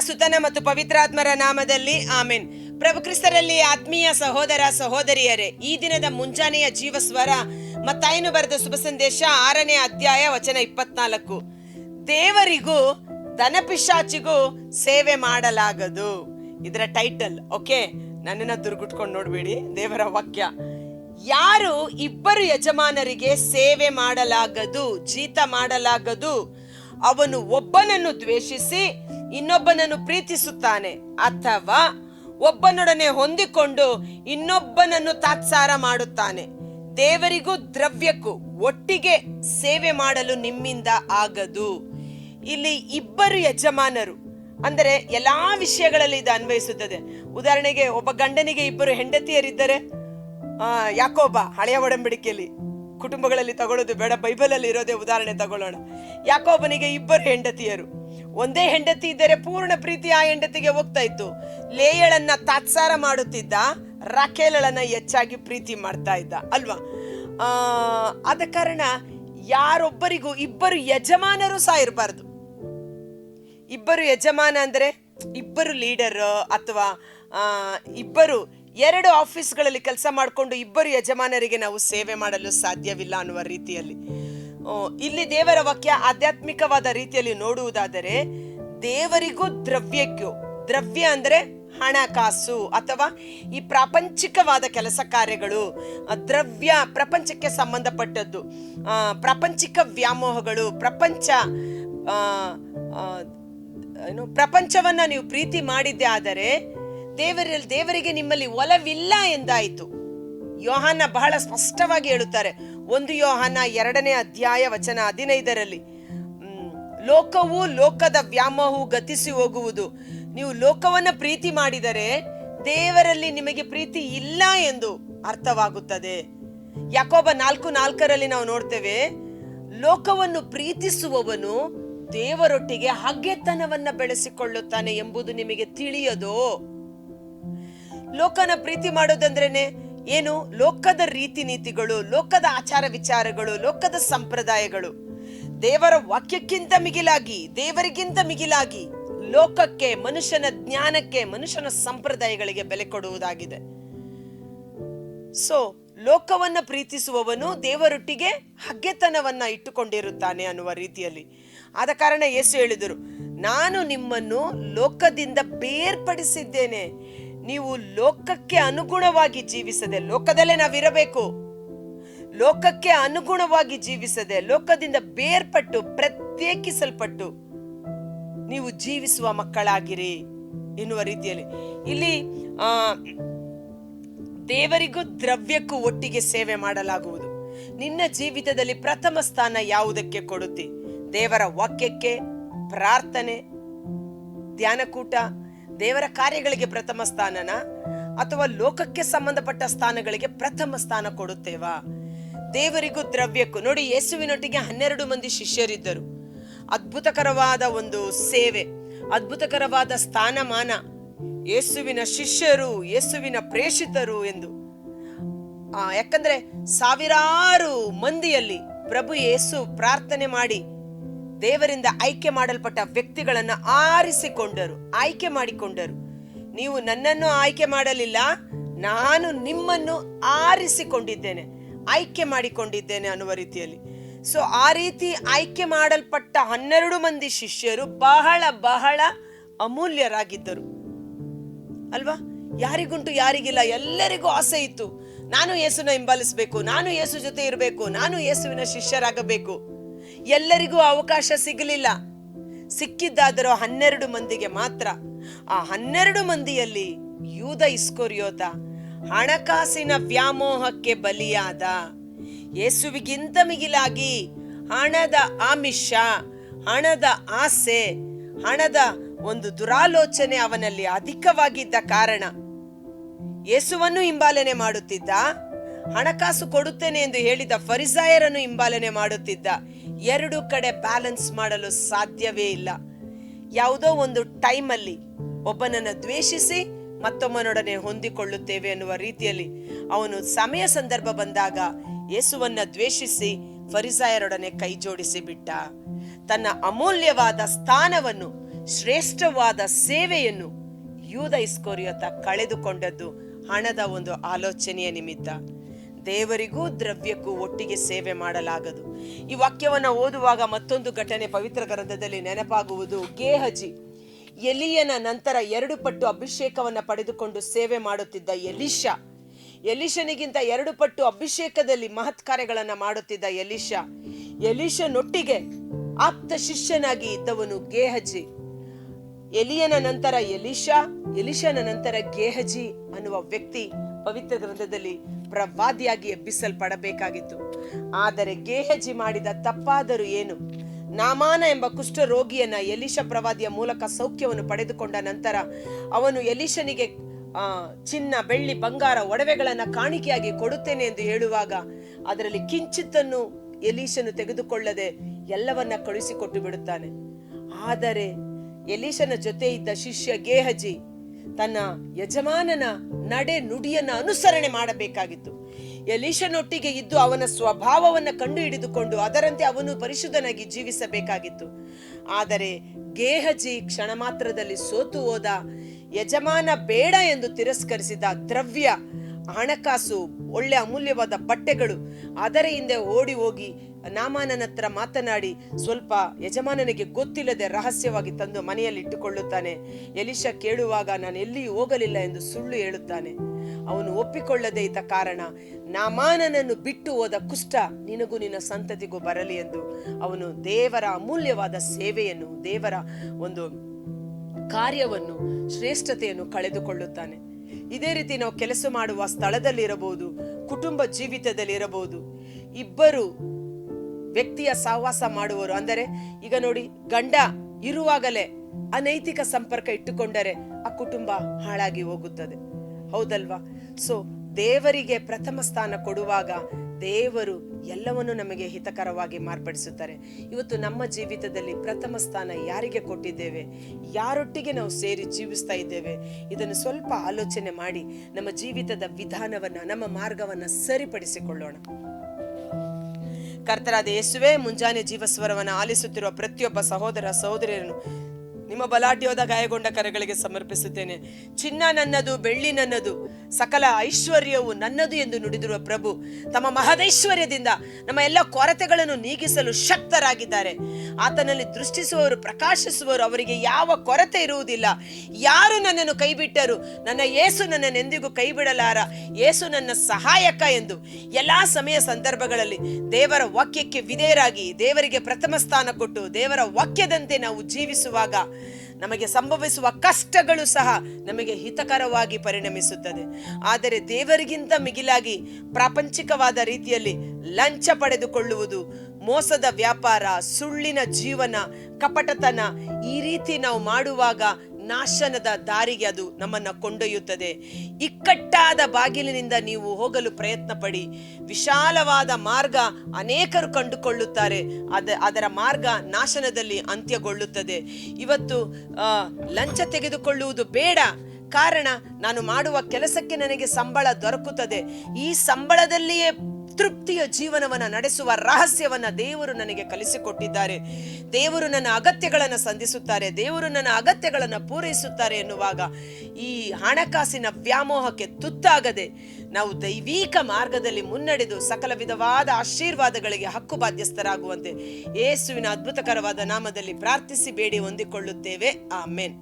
ಸುತನ ಮತ್ತು ಪವಿತ್ರಾತ್ಮರ ನಾಮದಲ್ಲಿ ಆಮೆನ್. ಪ್ರಭು ಕ್ರಿಸ್ತರಲ್ಲಿ ಆತ್ಮೀಯ ಸಹೋದರ ಸಹೋದರಿಯರೇ, ಈ ದಿನದ ಮುಂಜಾನೆಯ ಜೀವಸ್ವರ ಮತ್ತಾಯನು ಬರೆದ ಶುಭ ಸಂದೇಶ ಆರನೇ ಅಧ್ಯಾಯ ವಚನ ಇಪ್ಪತ್ನಾಲ್ಕು. ದೇವರಿಗೂ ದನಪಿಶಾಚಿಗೂ ಸೇವೆ ಮಾಡಲಾಗದು. ಇದರ ಟೈಟಲ್, ಓಕೆ, ನನ್ನನ್ನು ದುರ್ಗುಟ್ಕೊಂಡು ನೋಡ್ಬೇಡಿ, ದೇವರ ವಾಕ್ಯ. ಯಾರು ಇಬ್ಬರು ಯಜಮಾನರಿಗೆ ಸೇವೆ ಮಾಡಲಾಗದು, ಜೀತ ಮಾಡಲಾಗದು ಅವನು ಒಬ್ಬನನ್ನು ದ್ವೇಷಿಸಿ ಇನ್ನೊಬ್ಬನನ್ನು ಪ್ರೀತಿಸುತ್ತಾನೆ. ಅಥವಾ ಒಬ್ಬನೊಡನೆ ಹೊಂದಿಕೊಂಡು ಇನ್ನೊಬ್ಬನನ್ನು ತಾತ್ಸಾರ ಮಾಡುತ್ತಾನೆ. ದೇವರಿಗೂ ದ್ರವ್ಯಕ್ಕೂ ಒಟ್ಟಿಗೆ ಸೇವೆ ಮಾಡಲು ನಿಮ್ಮಿಂದ ಆಗದು. ಇಲ್ಲಿ ಇಬ್ಬರು ಯಜಮಾನರು, ಅಂದರೆ ಎಲ್ಲಾ ವಿಷಯಗಳಲ್ಲಿ ಇದು ಅನ್ವಯಿಸುತ್ತದೆ. ಉದಾಹರಣೆಗೆ ಒಬ್ಬ ಗಂಡನಿಗೆ ಇಬ್ಬರು ಹೆಂಡತಿಯರಿದ್ದರೆ ಯಾಕೋಬ ಹಳೆಯ ಒಡಂಬಡಿಕೆಯಲ್ಲಿ ಕುಟುಂಬಗಳಲ್ಲಿ ತಗೊಳ್ಳೋದು ಬೇಡ, ಬೈಬಲಲ್ಲಿ ಇರೋದೇ ಉದಾಹರಣೆ ತಗೊಳ್ಳೋಣ. ಯಾಕೋಬನಿಗೆ ಇಬ್ಬರು ಹೆಂಡತಿಯರು. ಒಂದೇ ಹೆಂಡತಿ ಇದ್ದರೆ ಪೂರ್ಣ ಪ್ರೀತಿ ಆ ಹೆಂಡತಿಗೆ ಹೋಗ್ತಾ ಇತ್ತು. ಲೇಯಳನ್ನ ತಾತ್ಸಾರ ಮಾಡುತ್ತಿದ್ದ, ರಾಖೇಲಳನ್ನ ಹೆಚ್ಚಾಗಿ ಪ್ರೀತಿ ಮಾಡ್ತಾ ಇದ್ದ, ಅಲ್ವಾ? ಆ, ಆದ ಕಾರಣ ಯಾರೊಬ್ಬರಿಗೂ ಇಬ್ಬರು ಯಜಮಾನರು ಸಹ ಇರಬಾರ್ದು. ಇಬ್ಬರು ಯಜಮಾನ ಅಂದರೆ ಇಬ್ಬರು ಲೀಡರ್ ಅಥವಾ ಇಬ್ಬರು ಎರಡು ಆಫೀಸ್ಗಳಲ್ಲಿ ಕೆಲಸ ಮಾಡಿಕೊಂಡು ಇಬ್ಬರು ಯಜಮಾನರಿಗೆ ನಾವು ಸೇವೆ ಮಾಡಲು ಸಾಧ್ಯವಿಲ್ಲ ಅನ್ನುವ ರೀತಿಯಲ್ಲಿ. ಇಲ್ಲಿ ದೇವರ ವಾಕ್ಯ ಆಧ್ಯಾತ್ಮಿಕವಾದ ರೀತಿಯಲ್ಲಿ ನೋಡುವುದಾದರೆ, ದೇವರಿಗೂ ದ್ರವ್ಯಕ್ಕೂ, ದ್ರವ್ಯ ಅಂದರೆ ಹಣಕಾಸು ಅಥವಾ ಈ ಪ್ರಾಪಂಚಿಕವಾದ ಕೆಲಸ ಕಾರ್ಯಗಳು ದ್ರವ್ಯ ಪ್ರಪಂಚಕ್ಕೆ ಸಂಬಂಧಪಟ್ಟದ್ದು ಪ್ರಾಪಂಚಿಕ ವ್ಯಾಮೋಹಗಳು, ಪ್ರಪಂಚ ಏನು ಪ್ರಪಂಚವನ್ನ ನೀವು ಪ್ರೀತಿ ಮಾಡಿದ್ದೆ ಆದರೆ ದೇವರ ದೇವರಿಗೆ ನಿಮ್ಮಲ್ಲಿ ಒಲವಿಲ್ಲ ಎಂದಾಯಿತು. ಯೋಹಾನ ಬಹಳ ಸ್ಪಷ್ಟವಾಗಿ ಹೇಳುತ್ತಾರೆ. ಒಂದು ಯೋಹಾನ ಎರಡನೇ ಅಧ್ಯಾಯ ವಚನ ಹದಿನೈದರಲ್ಲಿ ಲೋಕವು ಲೋಕದ ವ್ಯಾಮೋಹವು ಗತಿಸಿ ಹೋಗುವುದು. ನೀವು ಲೋಕವನ್ನ ಪ್ರೀತಿ ಮಾಡಿದರೆ ದೇವರಲ್ಲಿ ನಿಮಗೆ ಪ್ರೀತಿ ಇಲ್ಲ ಎಂದು ಅರ್ಥವಾಗುತ್ತದೆ. ಯಾಕೋಬ ನಾಲ್ಕು ನಾಲ್ಕರಲ್ಲಿ ನಾವು ನೋಡ್ತೇವೆ, ಲೋಕವನ್ನು ಪ್ರೀತಿಸುವವನು ದೇವರೊಟ್ಟಿಗೆ ಹಗೆತನವನ್ನ ಬೆಳೆಸಿಕೊಳ್ಳುತ್ತಾನೆ ಎಂಬುದು ನಿಮಗೆ ತಿಳಿಯದೋ? ಲೋಕನ ಪ್ರೀತಿ ಮಾಡೋದಂದ್ರೇನೆ ಏನು? ಲೋಕದ ರೀತಿ ನೀತಿಗಳು, ಲೋಕದ ಆಚಾರ ವಿಚಾರಗಳು, ಲೋಕದ ಸಂಪ್ರದಾಯಗಳು. ದೇವರ ವಾಕ್ಯಕ್ಕಿಂತ ಮಿಗಿಲಾಗಿ, ದೇವರಿಗಿಂತ ಮಿಗಿಲಾಗಿ ಲೋಕಕ್ಕೆ, ಮನುಷ್ಯನ ಜ್ಞಾನಕ್ಕೆ, ಮನುಷ್ಯನ ಸಂಪ್ರದಾಯಗಳಿಗೆ ಬೆಲೆ ಕೊಡುವುದಾಗಿದೆ. ಸೊ ಲೋಕವನ್ನ ಪ್ರೀತಿಸುವವನು ದೇವರೊಟ್ಟಿಗೆ ಹಗ್ಗೆತನವನ್ನ ಇಟ್ಟುಕೊಂಡಿರುತ್ತಾನೆ ಅನ್ನುವ ರೀತಿಯಲ್ಲಿ. ಆದ ಕಾರಣ ಯೇಸು ಹೇಳಿದರು, ನಾನು ನಿಮ್ಮನ್ನು ಲೋಕದಿಂದ ಬೇರ್ಪಡಿಸಿದ್ದೇನೆ. ನೀವು ಲೋಕಕ್ಕೆ ಅನುಗುಣವಾಗಿ ಜೀವಿಸದೆ ಲೋಕದಲ್ಲೇ ನಾವಿರಬೇಕು. ಲೋಕಕ್ಕೆ ಅನುಗುಣವಾಗಿ ಜೀವಿಸದೆ ಲೋಕದಿಂದ ಬೇರ್ಪಟ್ಟು ಪ್ರತ್ಯೇಕಿಸಲ್ಪಟ್ಟು ನೀವು ಜೀವಿಸುವ ಮಕ್ಕಳಾಗಿರಿ ಎನ್ನುವ ರೀತಿಯಲ್ಲಿ. ಇಲ್ಲಿ, ಆ, ದೇವರಿಗೂ ದ್ರವ್ಯಕ್ಕೂ ಒಟ್ಟಿಗೆ ಸೇವೆ ಮಾಡಲಾಗುವುದು. ನಿನ್ನ ಜೀವಿತದಲ್ಲಿ ಪ್ರಥಮ ಸ್ಥಾನ ಯಾವುದಕ್ಕೆ ಕೊಡುತ್ತಿ? ದೇವರ ವಾಕ್ಯಕ್ಕೆ, ಪ್ರಾರ್ಥನೆ, ಧ್ಯಾನಕೂಟ ದೇವರ ಕಾರ್ಯಗಳಿಗೆ ಪ್ರಥಮ ಸ್ಥಾನನ ಅಥವಾ ಲೋಕಕ್ಕೆ ಸಂಬಂಧಪಟ್ಟ ಸ್ಥಾನಗಳಿಗೆ ಪ್ರಥಮ ಸ್ಥಾನ ಕೊಡುತ್ತೇವಾ? ದೇವರಿಗೂ ದ್ರವ್ಯಕ್ಕೂ ನೋಡಿ, ಯೇಸುವಿನೊಟ್ಟಿಗೆ ಹನ್ನೆರಡು ಮಂದಿ ಶಿಷ್ಯರಿದ್ದರು. ಅದ್ಭುತಕರವಾದ ಒಂದು ಸೇವೆ, ಅದ್ಭುತಕರವಾದ ಸ್ಥಾನಮಾನ. ಯೇಸುವಿನ ಶಿಷ್ಯರು, ಯೇಸುವಿನ ಪ್ರೇಷಿತರು ಎಂದು. ಯಾಕಂದ್ರೆ ಸಾವಿರಾರು ಮಂದಿಯಲ್ಲಿ ಪ್ರಭು ಯೇಸು ಪ್ರಾರ್ಥನೆ ಮಾಡಿ ದೇವರಿಂದ ಆಯ್ಕೆ ಮಾಡಲ್ಪಟ್ಟ ವ್ಯಕ್ತಿಗಳನ್ನು ಆರಿಸಿಕೊಂಡರು, ಆಯ್ಕೆ ಮಾಡಿಕೊಂಡರು. ನೀವು ನನ್ನನ್ನು ಆಯ್ಕೆ ಮಾಡಲಿಲ್ಲ, ನಾನು ನಿಮ್ಮನ್ನು ಆರಿಸಿಕೊಂಡಿದ್ದೇನೆ, ಆಯ್ಕೆ ಮಾಡಿಕೊಂಡಿದ್ದೇನೆ ಅನ್ನುವ ರೀತಿಯಲ್ಲಿ. ಸೊ ಆ ರೀತಿ ಆಯ್ಕೆ ಮಾಡಲ್ಪಟ್ಟ ಹನ್ನೆರಡು ಮಂದಿ ಶಿಷ್ಯರು ಬಹಳ ಬಹಳ ಅಮೂಲ್ಯರಾಗಿದ್ದರು. ಅಲ್ವಾ? ಯಾರಿಗುಂಟು ಯಾರಿಗಿಲ್ಲ, ಎಲ್ಲರಿಗೂ ಆಸೆ ಇತ್ತು. ನಾನು ಯೇಸುನ ಹಿಂಬಾಲಿಸಬೇಕು, ನಾನು ಯೇಸು ಜೊತೆ ಇರಬೇಕು, ನಾನು ಯೇಸುವಿನ ಶಿಷ್ಯರಾಗಬೇಕು. ಎಲ್ಲರಿಗೂ ಅವಕಾಶ ಸಿಗಲಿಲ್ಲ. ಸಿಕ್ಕಿದ್ದಾದರೂ ಹನ್ನೆರಡು ಮಂದಿಗೆ ಮಾತ್ರ. ಆ ಹನ್ನೆರಡು ಮಂದಿಯಲ್ಲಿ ಯೂದ ಇಸ್ಕೊರಿಯೋತ ಹಣಕಾಸಿನ ವ್ಯಾಮೋಹಕ್ಕೆ ಬಲಿಯಾದ. ಯೇಸುವಿಗಿಂತ ಮಿಗಿಲಾಗಿ ಹಣದ ಆಮಿಷ, ಹಣದ ಆಸೆ, ಹಣದ ಒಂದು ದುರಾಲೋಚನೆ ಅವನಲ್ಲಿ ಅಧಿಕವಾಗಿದ್ದ ಕಾರಣ. ಯೇಸುವನ್ನು ಹಿಂಬಾಲನೆ ಮಾಡುತ್ತಿದ್ದ, ಹಣಕಾಸು ಕೊಡುತ್ತೇನೆ ಎಂದು ಹೇಳಿದ ಫರಿಸಾಯರನ್ನು ಹಿಂಬಾಲನೆ ಮಾಡುತ್ತಿದ್ದ. ಎರಡು ಕಡೆ ಬ್ಯಾಲೆನ್ಸ್ ಮಾಡಲು ಸಾಧ್ಯವೇ ಇಲ್ಲ. ಯಾವುದೋ ಒಂದು ಟೈಮಲ್ಲಿ ಒಬ್ಬನನ್ನು ದ್ವೇಷಿಸಿ ಮತ್ತೊಮ್ಮನೊಡನೆ ಹೊಂದಿಕೊಳ್ಳುತ್ತೇವೆ ಎನ್ನುವ ರೀತಿಯಲ್ಲಿ ಅವನು ಸಮಯ ಸಂದರ್ಭ ಬಂದಾಗ ಯೇಸುವನ್ನ ದ್ವೇಷಿಸಿ ಫರಿಸಾಯರೊಡನೆ ಕೈ ಜೋಡಿಸಿ ಬಿಟ್ಟ. ತನ್ನ ಅಮೂಲ್ಯವಾದ ಸ್ಥಾನವನ್ನು, ಶ್ರೇಷ್ಠವಾದ ಸೇವೆಯನ್ನು ಯೂದ ಇಸ್ಕೋರಿಯತ ಕಳೆದುಕೊಂಡದ್ದು ಹಣದ ಒಂದು ಆಲೋಚನೆಯ ನಿಮಿತ್ತ. ದೇವರಿಗೂ ದ್ರವ್ಯಕ್ಕೂ ಒಟ್ಟಿಗೆ ಸೇವೆ ಮಾಡಲಾಗದು. ಈ ವಾಕ್ಯವನ್ನ ಓದುವಾಗ ಮತ್ತೊಂದು ಘಟನೆ ಪವಿತ್ರ ಗ್ರಂಥದಲ್ಲಿ ನೆನಪಾಗುವುದು. ಗೇಹಜಿ, ಎಲಿಯನ ನಂತರ ಎರಡು ಪಟ್ಟು ಅಭಿಷೇಕವನ್ನು ಪಡೆದುಕೊಂಡು ಸೇವೆ ಮಾಡುತ್ತಿದ್ದ ಎಲಿಶಾ ಎಲಿಶನಿಗಿಂತ ಎರಡು ಪಟ್ಟು ಅಭಿಷೇಕದಲ್ಲಿ ಮಹತ್ ಕಾರ್ಯಗಳನ್ನು ಮಾಡುತ್ತಿದ್ದ ಎಲಿಶಾ ಎಲಿಶನೊಟ್ಟಿಗೆ ಆಪ್ತ ಶಿಷ್ಯನಾಗಿ ಇದ್ದವನು ಗೇಹಜಿ. ಎಲಿಯನ ನಂತರ ಎಲಿಶಾ ಎಲಿಶನ ನಂತರ ಗೇಹಜಿ ಅನ್ನುವ ವ್ಯಕ್ತಿ ಪವಿತ್ರ ಗ್ರಂಥದಲ್ಲಿ ಪ್ರವಾದಿಯಾಗಿ ಎಬ್ಬಿಸಲ್ಪಡಬೇಕಾಗಿತ್ತು. ಆದರೆ ಗೇಹಜಿ ಮಾಡಿದ ತಪ್ಪಾದರೂ ಏನು? ನಾಮಾನ ಎಂಬ ಕುಷ್ಠ ರೋಗಿಯನ್ನ ಎಲಿಶ ಪ್ರವಾದಿಯ ಮೂಲಕ ಸೌಖ್ಯವನ್ನು ಪಡೆದುಕೊಂಡ ನಂತರ ಅವನು ಎಲಿಶನಿಗೆ ಚಿನ್ನ, ಬೆಳ್ಳಿ, ಬಂಗಾರ, ಒಡವೆಗಳನ್ನ ಕಾಣಿಕೆಯಾಗಿ ಕೊಡುತ್ತೇನೆ ಎಂದು ಹೇಳುವಾಗ ಅದರಲ್ಲಿ ಕಿಂಚಿತ್ತನ್ನು ಎಲೀಶನು ತೆಗೆದುಕೊಳ್ಳದೆ ಎಲ್ಲವನ್ನ ಕಳುಹಿಸಿಕೊಟ್ಟು ಬಿಡುತ್ತಾನೆ. ಆದರೆ ಎಲೀಶನ ಜೊತೆ ಇದ್ದ ಶಿಷ್ಯ ಗೇಹಜಿ ತನ್ನ ಯಜಮಾನನ ನಡೆ ನುಡಿಯನ್ನ ಅನುಸರಣೆ ಮಾಡಬೇಕಾಗಿತ್ತು. ಯಲೀಶನೊಟ್ಟಿಗೆ ಇದ್ದು ಅವನ ಸ್ವಭಾವವನ್ನು ಕಂಡು ಹಿಡಿದುಕೊಂಡು ಅದರಂತೆ ಅವನು ಪರಿಶುದ್ಧನಾಗಿ ಜೀವಿಸಬೇಕಾಗಿತ್ತು. ಆದರೆ ಗೇಹಜಿ ಕ್ಷಣ ಮಾತ್ರದಲ್ಲಿ ಸೋತು ಹೋದ ಯಜಮಾನ ಬೇಡ ಎಂದು ತಿರಸ್ಕರಿಸಿದ ದ್ರವ್ಯ ಹಣಕಾಸು, ಒಳ್ಳೆ ಅಮೂಲ್ಯವಾದ ಬಟ್ಟೆಗಳು. ಅದರ ಹಿಂದೆ ಓಡಿ ಹೋಗಿ ನಾಮಾನನ ಹತ್ರ ಮಾತನಾಡಿ ಸ್ವಲ್ಪ ಯಜಮಾನನಿಗೆ ಗೊತ್ತಿಲ್ಲದೆ ರಹಸ್ಯವಾಗಿ ತಂದು ಮನೆಯಲ್ಲಿ ಇಟ್ಟುಕೊಳ್ಳುತ್ತಾನೆ. ಎಲಿಶ ಕೇಳುವಾಗ ನಾನು ಎಲ್ಲಿಯೂ ಹೋಗಲಿಲ್ಲ ಎಂದು ಸುಳ್ಳು ಹೇಳುತ್ತಾನೆ. ಅವನು ಒಪ್ಪಿಕೊಳ್ಳದೇ ಇದ್ದ ಕಾರಣ ನಾಮಾನನನ್ನು ಬಿಟ್ಟು ಹೋದ ಕುಷ್ಟ ನಿನಗೂ ನಿನ್ನ ಸಂತತಿಗೂ ಬರಲಿ ಎಂದು ಅವನು ದೇವರ ಅಮೂಲ್ಯವಾದ ಸೇವೆಯನ್ನು, ದೇವರ ಒಂದು ಕಾರ್ಯವನ್ನು, ಶ್ರೇಷ್ಠತೆಯನ್ನು ಕಳೆದುಕೊಳ್ಳುತ್ತಾನೆ. ಇದೇ ರೀತಿ ನಾವು ಕೆಲಸ ಮಾಡುವ ಸ್ಥಳದಲ್ಲಿರಬಹುದು, ಕುಟುಂಬ ಜೀವಿತದಲ್ಲಿ ಇರಬಹುದು ಇಬ್ಬರು ವ್ಯಕ್ತಿಯ ಸಹವಾಸ ಮಾಡುವರು ಅಂದರೆ ಈಗ ನೋಡಿ, ಗಂಡ ಇರುವಾಗಲೇ ಅನೈತಿಕ ಸಂಪರ್ಕ ಇಟ್ಟುಕೊಂಡರೆ ಆ ಕುಟುಂಬ ಹಾಳಾಗಿ ಹೋಗುತ್ತದೆ. ಹೌದಲ್ವಾ? ಸೊ ದೇವರಿಗೆ ಪ್ರಥಮ ಸ್ಥಾನ ಕೊಡುವಾಗ ದೇವರು ಎಲ್ಲವನ್ನು ನಮಗೆ ಹಿತಕರವಾಗಿ ಮಾರ್ಪಡಿಸುತ್ತಾರೆ. ಇವತ್ತು ನಮ್ಮ ಜೀವಿತದಲ್ಲಿ ಪ್ರಥಮ ಸ್ಥಾನ ಯಾರಿಗೆ ಕೊಟ್ಟಿದ್ದೇವೆ? ಯಾರೊಟ್ಟಿಗೆ ನಾವು ಸೇರಿ ಜೀವಿಸ್ತಾ ಇದ್ದೇವೆ? ಇದನ್ನು ಸ್ವಲ್ಪ ಆಲೋಚನೆ ಮಾಡಿ ನಮ್ಮ ಜೀವಿತದ ವಿಧಾನವನ್ನು, ನಮ್ಮ ಮಾರ್ಗವನ್ನು ಸರಿಪಡಿಸಿಕೊಳ್ಳೋಣ. ಕರ್ತರಾದ ಯೇಸುವೆ, ಮುಂಜಾನೆ ಜೀವಸ್ವರವನ್ನು ಆಲಿಸುತ್ತಿರುವ ಪ್ರತಿಯೊಬ್ಬ ಸಹೋದರ ಸಹೋದರಿಯರನ್ನು ನಿಮ್ಮ ಬಲಾಢ್ಯವಾದ ಗಾಯಗೊಂಡ ಕರಗಳಿಗೆ ಸಮರ್ಪಿಸುತ್ತೇನೆ. ಚಿನ್ನ ನನ್ನದು, ಬೆಳ್ಳಿ ನನ್ನದು, ಸಕಲ ಐಶ್ವರ್ಯವು ನನ್ನದು ಎಂದು ನುಡಿದಿರುವ ಪ್ರಭು ತಮ್ಮ ಮಹದೈಶ್ವರ್ಯದಿಂದ ನಮ್ಮ ಎಲ್ಲ ಕೊರತೆಗಳನ್ನು ನೀಗಿಸಲು ಶಕ್ತರಾಗಿದ್ದಾರೆ. ಆತನಲ್ಲಿ ದೃಷ್ಟಿಸುವವರು, ಪ್ರಕಾಶಿಸುವವರು, ಅವರಿಗೆ ಯಾವ ಕೊರತೆ ಇರುವುದಿಲ್ಲ. ಯಾರು ನನ್ನನ್ನು ಕೈಬಿಟ್ಟರು? ನನ್ನ ಏಸು ನನ್ನನ್ನು ಎಂದಿಗೂ ಕೈಬಿಡಲಾರ? ಯೇಸು ನನ್ನ ಸಹಾಯಕ ಎಂದು ಎಲ್ಲ ಸಮಯ ಸಂದರ್ಭಗಳಲ್ಲಿ ದೇವರ ವಾಕ್ಯಕ್ಕೆ ವಿಧೇಯರಾಗಿ ದೇವರಿಗೆ ಪ್ರಥಮ ಸ್ಥಾನ ಕೊಟ್ಟು ದೇವರ ವಾಕ್ಯದಂತೆ ನಾವು ಜೀವಿಸುವಾಗ ನಮಗೆ ಸಂಭವಿಸುವ ಕಷ್ಟಗಳು ಸಹ ನಮಗೆ ಹಿತಕರವಾಗಿ ಪರಿಣಮಿಸುತ್ತದೆ. ಆದರೆ ದೇವರಿಗಿಂತ ಮಿಗಿಲಾಗಿ ಪ್ರಾಪಂಚಿಕವಾದ ರೀತಿಯಲ್ಲಿ ಲಂಚ ಪಡೆದುಕೊಳ್ಳುವುದು, ಮೋಸದ ವ್ಯಾಪಾರ, ಸುಳ್ಳಿನ ಜೀವನ, ಕಪಟತನ ಈ ರೀತಿ ನಾವು ಮಾಡುವಾಗ ನಾಶನದ ದಾರಿಗೆ ಅದು ನಮ್ಮನ್ನು ಕೊಂಡೊಯ್ಯುತ್ತದೆ. ಇಕ್ಕಟ್ಟಾದ ಬಾಗಿಲಿನಿಂದ ನೀವು ಹೋಗಲು ಪ್ರಯತ್ನ ಪಡಿ ವಿಶಾಲವಾದ ಮಾರ್ಗ ಅನೇಕರು ಕಂಡುಕೊಳ್ಳುತ್ತಾರೆ. ಅದ, ಅದರ ಮಾರ್ಗ ನಾಶನದಲ್ಲಿ ಅಂತ್ಯಗೊಳ್ಳುತ್ತದೆ. ಇವತ್ತು ಲಂಚ ತೆಗೆದುಕೊಳ್ಳುವುದು ಬೇಡ. ಕಾರಣ, ನಾನು ಮಾಡುವ ಕೆಲಸಕ್ಕೆ ನನಗೆ ಸಂಬಳ ದೊರಕುತ್ತದೆ. ಈ ಸಂಬಳದಲ್ಲಿಯೇ ತೃಪ್ತಿಯ ಜೀವನವನ್ನು ನಡೆಸುವ ರಹಸ್ಯವನ್ನ ದೇವರು ನನಗೆ ಕಲಿಸಿಕೊಟ್ಟಿದ್ದಾರೆ. ದೇವರು ನನ್ನ ಅಗತ್ಯಗಳನ್ನು ಸಂಧಿಸುತ್ತಾರೆ, ದೇವರು ನನ್ನ ಅಗತ್ಯಗಳನ್ನು ಪೂರೈಸುತ್ತಾರೆ ಎನ್ನುವಾಗ ಈ ಹಣಕಾಸಿನ ವ್ಯಾಮೋಹಕ್ಕೆ ತುತ್ತಾಗದೆ ನಾವು ದೈವಿಕ ಮಾರ್ಗದಲ್ಲಿ ಮುನ್ನಡೆದು ಸಕಲ ವಿಧವಾದ ಆಶೀರ್ವಾದಗಳಿಗೆ ಹಕ್ಕು ಬಾಧ್ಯಸ್ಥರಾಗುವಂತೆ ಯೇಸುವಿನ ಅದ್ಭುತಕರವಾದ ನಾಮದಲ್ಲಿ ಪ್ರಾರ್ಥಿಸಿ ಬೇಡಿ ಹೊಂದಿಕೊಳ್ಳುತ್ತೇವೆ. ಆಮೇನ್.